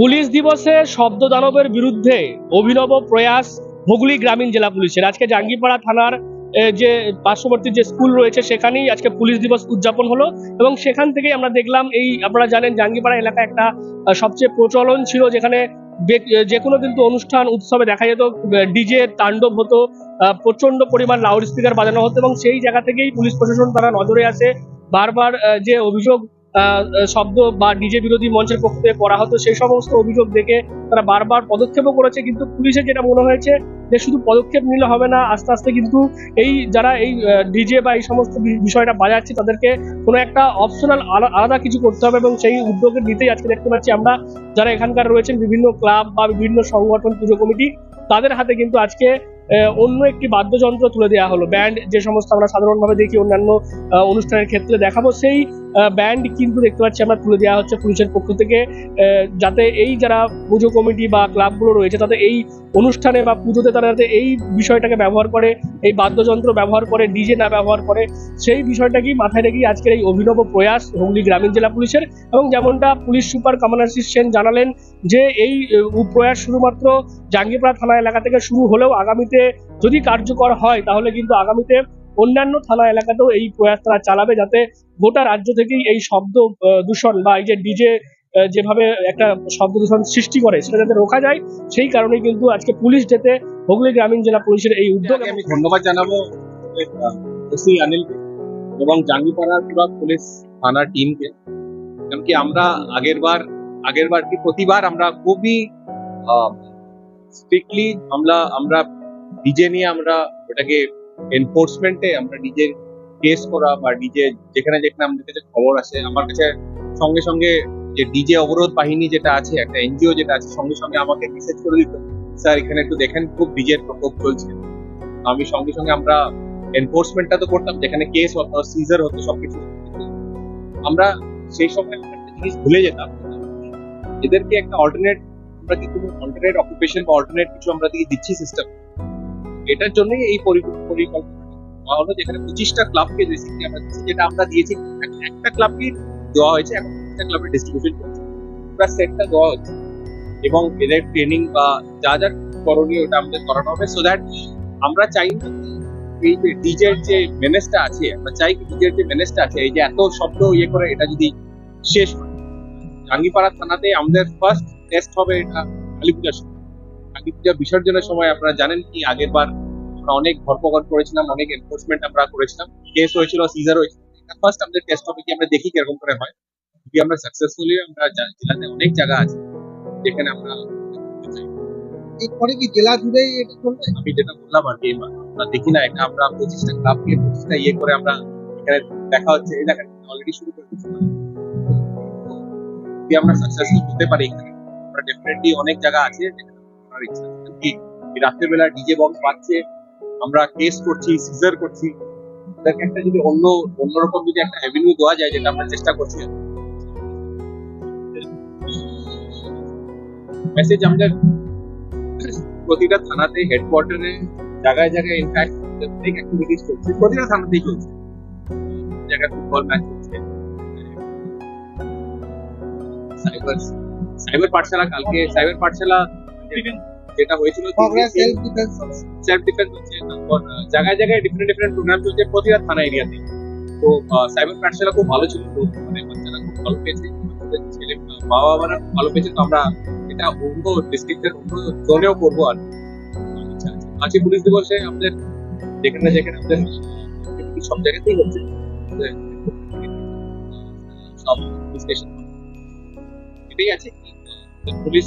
Police দিবসে শব্দ দানবের বিরুদ্ধে অভিনব প্রয়াস হুগলি গ্রামীণ জেলা পুলিশের। আজকে জাঙ্গিপাড়া থানার যে পার্শ্ববর্তী যে স্কুল রয়েছে, সেখানেই আজকে পুলিশ দিবস উদযাপন হলো এবং সেখান থেকেই আমরা দেখলাম এই, আপনারা জানেন জাঙ্গিপাড়া এলাকা একটা সবচেয়ে প্রচলন ছিল যেখানে যে কোনো কিন্তু অনুষ্ঠান, উৎসবে দেখা যেত ডিজে, তাণ্ডব হতো প্রচণ্ড পরিমাণ লাউড স্পিকার বাজানো হতো এবং সেই জায়গা থেকেই পুলিশ প্রশাসন তারা নজরে আসে। বারবার যে অভিযোগ শব্দ বা ডিজে বিরোধী মঞ্চের পক্ষ থেকে করা হতো, সেই সমস্ত অভিযোগ দেখে তারা বারবার পদক্ষেপও করেছে। কিন্তু পুলিশের যেটা মনে হয়েছে যে শুধু পদক্ষেপ নিলে হবে না, আস্তে আস্তে কিন্তু এই যারা এই ডিজে বা এই সমস্ত বিষয়টা বাজাচ্ছে, তাদেরকে কোনো একটা অপশনাল আলাদা কিছু করতে হবে এবং সেই উদ্যোগের নিতেই আজকে দেখতে পাচ্ছি আমরা যারা এখানকার রয়েছেন বিভিন্ন ক্লাব বা বিভিন্ন সংগঠন, পুজো কমিটি, তাদের হাতে কিন্তু আজকে অন্য একটি বাদ্যযন্ত্র তুলে দেওয়া হলো। ব্যান্ড যে সমস্ত আমরা সাধারণভাবে দেখি অন্যান্য অনুষ্ঠানের ক্ষেত্রে দেখাবো, সেই ব্যান্ড কিন্তু দেখতে পাচ্ছি আমরা, তুলে দেওয়া হচ্ছে পুলিশের পক্ষ থেকে। যাতে এই যারা পুজো কমিটি বা ক্লাবগুলো রয়েছে তাতে এই অনুষ্ঠানে বা পুজোতে তারা যাতে এই বিষয়টাকে ব্যবহার করে, এই বাদ্যযন্ত্র ব্যবহার করে, ডিজে না ব্যবহার করে, সেই বিষয়টাকেই মাথায় রেখেই আজকের এই অভিনব প্রয়াস হুগলি গ্রামীণ জেলা পুলিশের। এবং যেমনটা পুলিশ সুপার কমান্ডার সেন জানালেন যে, এই প্রয়াস শুধুমাত্র জাঙ্গিপাড়া থানা এলাকা থেকে শুরু হলেও আগামীতে যদি কার্যকর হয়, তাহলে কিন্তু আগামীতে অন্যান্য থানা এলাকাতেও এই প্রয়াস তারা চালাবে যাতে গোটা রাজ্য থেকেই এই শব্দ দূষণ বা এই যে ডিজে যেভাবে একটা শব্দ দূষণ সৃষ্টি করে সেটা যাতে রোখা যায় সেই কারণে কিন্তু আজকে পুলিশ ডেতে হুগলি গ্রামীণ জেলা পুলিশের এই উদ্যোগ আমি ধন্যবাদ জানাব ওসি এবং জাঙ্গিপাড়ার পুরো পুলিশ থানার টিমকে। কারণ কি আমরা আগের বার আগের বার কি প্রতিবার আমরা খুবই স্ট্রিক্টলি আমরা আমরা ডিজে নিয়ে আমরা ওটাকে এনফোর্সমেন্টে আমরা ডিজে কেস করা বা ডিজে যেখানে যেখানে আমাদের কাছে খবর আসে, আমার কাছে সঙ্গে সঙ্গে যে ডিজে অবরোধ বাহিনী যেটা আছে, একটা এনজিও যেটা আছে, সঙ্গে সঙ্গে আমাকে মেসেজ করে দিত, স্যার, এখানে একটু দেখেন, খুব ডিজের প্রকোপ চলছে। আমি সঙ্গে সঙ্গে আমরা এনফোর্সমেন্টটা তো করতাম, যেখানে কেস হতো সিজার হতো, সবকিছু। আমরা সেই সময় একটা জিনিস ভুলে যেতাম। এদেরকে একটা অল্টারনেট আমরা কি অল্টারনেট অকুপেশন বা অল্টারনেট কিছু আমরা দিকে দিচ্ছি সিস্টেম এটার জন্যই এই পরিকল্পনা হলো যেখানে পঁচিশটা ক্লাবকে বেসিক্যালি আমরা দিচ্ছি যেটা আমরা দিয়েছি একটা ক্লাবকে দেওয়া হয়েছে, এখন পঁচিশটা ক্লাবের ডিস্ট্রিবিউশন করছে। পুরো সেটটা দেওয়া হচ্ছে। এবং এদের ট্রেনিং বা যা যা করণীয় ওটা আমাদের করানো হবে সো দ্যাট আমরা চাই এই যে ডিজের যে মেনেসটা আছে, আমরা চাই ডিজের যে মেনেসটা আছে, এই যে এত শব্দ ইয়ে করে এটা যদি শেষ হয়। জাঙ্গিপাড়া থানাতে আমাদের ফার্স্ট টেস্ট হবে এটা কালী পূজার সময় কালী পূজা বিসর্জনের সময় আপনারা জানেন কি? আগের বার আমরা অনেক ধরপকড় করেছিলাম অনেক এনফোর্সমেন্ট আমরা করেছিলাম। কেস হয়েছিল সিজার হয়েছিল। ফার্স্ট আমাদের টেস্ট হবে কি আমরা দেখি কীরকম করে হয়। যদি আমরা সাকসেসফুলি আমরা জা- জেলাতে অনেক জায়গা আছে যেখানে আমরা করতে চাই। এরপরে কি জেলা জুড়েই এটা চলবে? আমি যেটা বললাম আর কি আমরা দেখি না এটা আমরা পঁচিশটা ক্লাবকে পঁচিশটা ইয়ে করে আমরা এখানে দেখা হচ্ছে। এই দেখেন অলরেডি শুরু করে দিচ্ছি যদি আমরা সাকসেসফুল হতে পারি এখানে আমরা ডেফিনেটলি অনেক জায়গা আছে যেখানে করার ইচ্ছা আছে কারণ কি এই রাত্রেবেলা ডিজে বক্স বাজছে আমরা কেস করছি সিজার করছি। ওদেরকে একটা যদি অন্য, অন্যরকম যদি একটা অ্যাভিনিউ দেওয়া যায়, যেটা আমরা চেষ্টা করছি। মেসেজ আমাদের প্রতিটা থানাতে হেডকোয়ার্টারে জায়গায় জায়গায় ইনফ্যাক্ট অনেক অ্যাক্টিভিটিস চলছে প্রতিটা থানাতেই চলছে। জায়গায় ফুটবল ম্যাচ হচ্ছে। সাইবার সাইবার পাঠশালা কালকে সাইবার পাঠশালা যেটা হয়েছিল সেলফ ডিফেন্স হচ্ছে তারপর জায়গায় জায়গায় ডিফারেন্ট ডিফারেন্ট প্রোগ্রাম চলছে প্রতিটা থানা এরিয়াতে তো। সাইবার পাঠশালা খুব ভালো ছিল মানে বাচ্চারা খুব ভালো পেয়েছে ছেলে বাবা মারা খুব ভালো পেয়েছে তো আমরা এটা অন্য ডিস্ট্রিক্টের অন্য জোনেও করব আর। আচ্ছা আচ্ছা আজকে পুলিশ দিবসে আমাদের যেখানে যেখানে আমাদের সব জায়গাতেই হচ্ছে। সব স্টেশন এটাই আছে। পুলিশ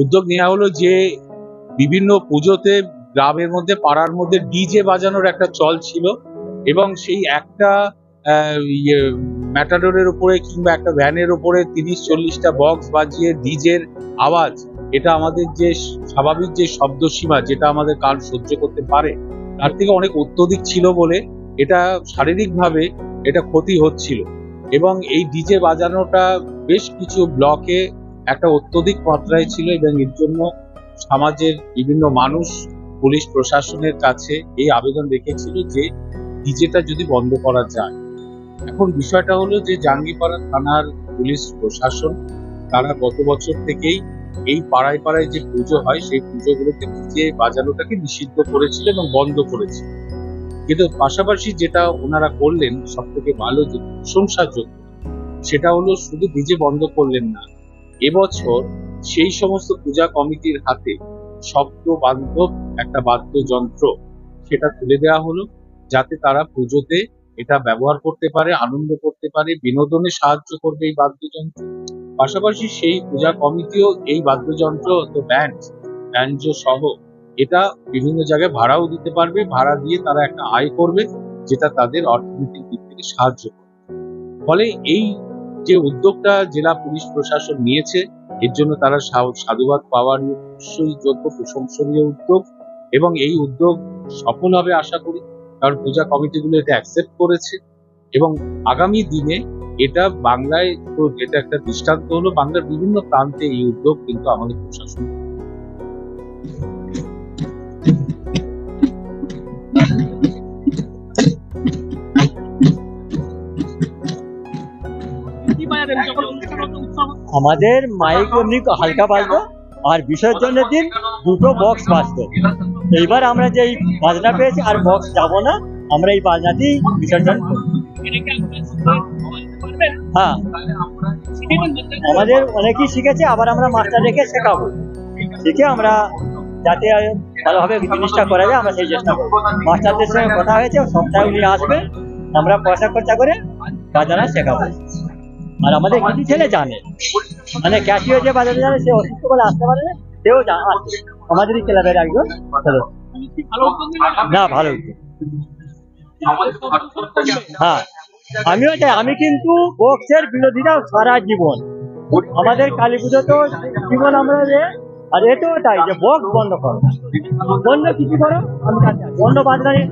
উদ্যোগ নেওয়া হলো যে বিভিন্ন পুজোতে গ্রামের মধ্যে, পাড়ার মধ্যে ডিজে বাজানোর একটা চল ছিল এবং সেই একটা ইয়ে ম্যাটাডোরের উপরে কিংবা একটা ভ্যানের উপরে তিরিশ, চল্লিশটা বক্স বাজিয়ে ডিজের আওয়াজ, এটা আমাদের যে স্বাভাবিক যে শব্দ সীমা, যেটা আমাদের কান সহ্য করতে পারে, তার থেকে অনেক অত্যধিক ছিল বলে এটা শারীরিকভাবে এটা ক্ষতি হচ্ছিল। এবং এই ডিজে বাজানোটা বেশ কিছু ব্লকে একটা অত্যধিক মাত্রায় ছিল এবং এর জন্য সমাজের বিভিন্ন মানুষ, পুলিশ প্রশাসনের কাছে এই আবেদন রেখেছিল যে ডিজেটা যদি বন্ধ করা যায়। এখন বিষয়টা হলো যে জাঙ্গিপাড়া থানার পুলিশ প্রশাসন, তারা গত বছর থেকেই এই পাড়ায় পাড়ায় যে পুজো হয়, সেই পুজোগুলোতে ডিজে বাজানোটাকে নিষিদ্ধ করেছিল এবং বন্ধ করেছিল। কিন্তু পাশাপাশি যেটা ওনারা করলেন সব থেকে ভালো যে প্রশংসাযোগ্য, সেটা হলো শুধু ডিজে বন্ধ করলেন না এবছর সেই সমস্ত পূজা কমিটির হাতে শব্দ বান্ধব একটা বাদ্যযন্ত্র সেটা তুলে দেওয়া হলো, যাতে তারা পুজোতে এটা ব্যবহার করতে পারে, আনন্দ করতে পারে, বিনোদনে সাহায্য করবে এই বাদ্যযন্ত্র। পাশাপাশি সেই পূজা কমিটিও এই বাদ্যযন্ত্র তো ব্যান্ড ব্যান্ডো সহ এটা বিভিন্ন জায়গায় ভাড়াও দিতে পারবে, ভাড়া দিয়ে তারা একটা আয় করবে, যেটা তাদের অর্থনৈতিক দিক থেকে সাহায্য করবে। ফলে এই যে উদ্যোগটা জেলা পুলিশ প্রশাসন নিয়েছে, এর জন্য তারা সাধুবাদ পাওয়ার অবশ্যই যোগ্য প্রশংসনীয় উদ্যোগ এবং এই উদ্যোগ সফল হবে আশা করি, কারণ পূজা কমিটিগুলো এটা অ্যাকসেপ্ট করেছে এবং আগামী দিনে এটা বাংলায় তো এটা একটা দৃষ্টান্ত হলো, বাংলার বিভিন্ন প্রান্তে এই উদ্যোগ কিন্তু আমাদের প্রশাসন আমাদের মাইক এমনি হালকা বাজতো আর বিসর্জনের দিন দুটো বক্স বাজতো এইবার আমরা যে বাজনা পেয়েছি আর বক্স যাব না আমরা এই বাজনাতেই বিসর্জন? হ্যাঁ। আমাদের অনেকেই শিখেছে আবার আমরা মাস্টার রেখে শেখাবো। শিখে আমরা যাতে ভালোভাবে জিনিসটা করা যায় আমরা সেই চেষ্টা করব। মাস্টারদের সঙ্গে কথা হয়েছে সপ্তাহে উনি আসবে আমরা পয়সা খরচা করে বাজানা শেখাবো। আর আমাদের কিছু ছেলে জানে মানে ক্যাশিও যে বাজারে জানে সে অসুস্থ বলে আসতে পারে না, সেও আছে। আমাদেরই ক্লাবের একজন। না, ভালো হ্যাঁ। আমিও চাই, আমি কিন্তু বক্সের বিরোধিতা সারা জীবন। আমাদের কালী পুজো তো জীবন আমরা যে আর এটাও তাই যে বক্স বন্ধ করো। বন্ধ কিছু করো? আমি। বন্ধ বাজনা নিয়ে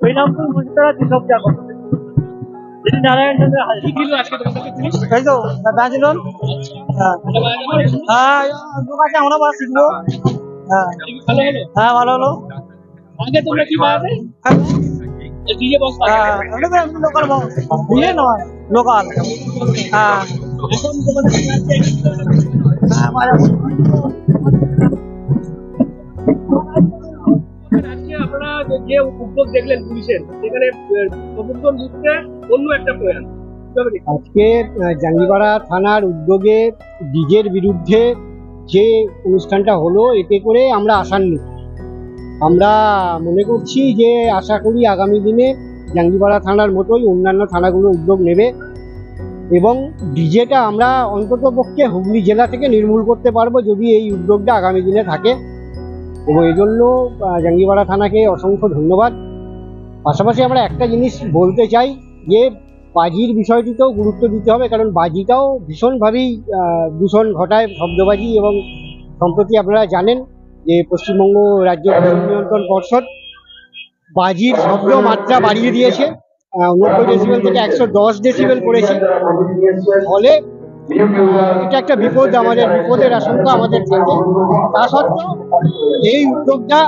হরিনামপুর মুজিতরা সব জায়গা শ্রী নারায়ণ চন্দ্র কি এই তো ব্যাচেলর হ্যাঁ? হ্যাঁ আমরা বাস শিখব। হ্যাঁ। ভালো হলো? আগে তোমরা কি? লোকাল নয় হ্যাঁ। আপনারা যে- উদ্যোগ দেখলেন পুলিশের সেখানে মুখে অন্য একটা প্রয়াস? আজকে জাঙ্গিপাড়া থানার উদ্যোগে ডিজের বিরুদ্ধে যে অনুষ্ঠানটা হলো, এতে করে আমরা আশান্বিত আমরা মনে করছি যে, আশা করি আগামী দিনে জাঙ্গিপাড়া থানার মতোই অন্যান্য থানাগুলো উদ্যোগ নেবে এবং ডিজেটা আমরা অন্তত পক্ষে হুগলি জেলা থেকে নির্মূল করতে পারব যদি এই উদ্যোগটা আগামী দিনে থাকে। এবং জন্য জাঙ্গিপাড়া থানাকে অসংখ্য ধন্যবাদ। পাশাপাশি আমরা একটা জিনিস বলতে চাই যে বাজির বিষয়টিতেও গুরুত্ব দিতে হবে কারণ বাজিটাও ভীষণভাবেই দূষণ ঘটায় শব্দবাজি এবং সম্প্রতি আপনারা জানেন যে পশ্চিমবঙ্গ রাজ্য নিয়ন্ত্রণ পর্ষদ বাজির শব্দ মাত্রা বাড়িয়ে দিয়েছে। নব্বই ডেসিবেল থেকে একশো দশ ডেসিবেল করেছে। ফলে এটা একটা বিপদ আমাদের বিপদের আশঙ্কা আমাদের থাকে তা সত্ত্বেও এই উদ্যোগটা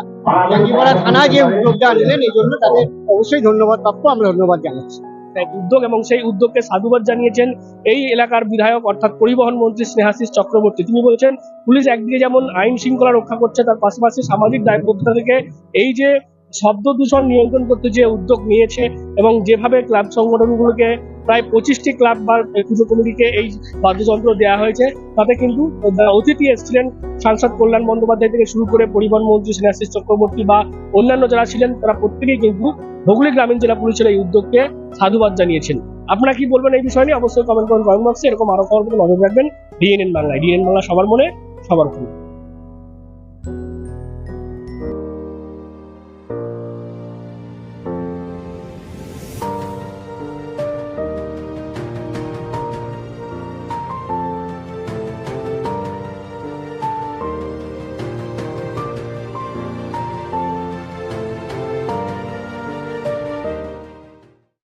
জাঙ্গিপাড়া থানা যে উদ্যোগটা নিলেন এই জন্য তাদের অবশ্যই ধন্যবাদ প্রাপ্য আমরা ধন্যবাদ জানাচ্ছি। এক উদ্যোগ এবং সেই উদ্যোগকে সাধুবাদ জানিয়েছেন এই এলাকার বিধায়ক অর্থাৎ পরিবহন মন্ত্রী স্নেহাশিস চক্রবর্তী। তিনি বলেছেন, পুলিশ একদিকে যেমন আইন শৃঙ্খলা রক্ষা করছে, তার পাশাপাশি সামাজিক দায়বদ্ধতা থেকে এই যে শব্দ দূষণ নিয়ন্ত্রণ করতে যে উদ্যোগ নিয়েছে এবং যেভাবে ক্লাব সংগঠনগুলোকে প্রায় পঁচিশটি ক্লাব বা পুজো কমিটিকে এই বাদ্যযন্ত্র দেওয়া হয়েছে, তাতে কিন্তু অতিথি এসেছিলেন সাংসদ কল্যাণ বন্দ্যোপাধ্যায় থেকে শুরু করে পরিবহন মন্ত্রী স্নেহাশিস চক্রবর্তী বা অন্যান্য যারা ছিলেন, তারা প্রত্যেকেই কিন্তু হুগলি গ্রামীণ জেলা পুলিশের এই উদ্যোগকে সাধুবাদ জানিয়েছেন। আপনারা কি বলবেন এই বিষয় নিয়ে? অবশ্যই কমেন্ট করুন, কমেন্ট বক্সে এরকম আরও খবর নজর রাখবেন। ডিএনএন বাংলায় ডিএনএন বাংলা সবার মনে, সবার ফোনে।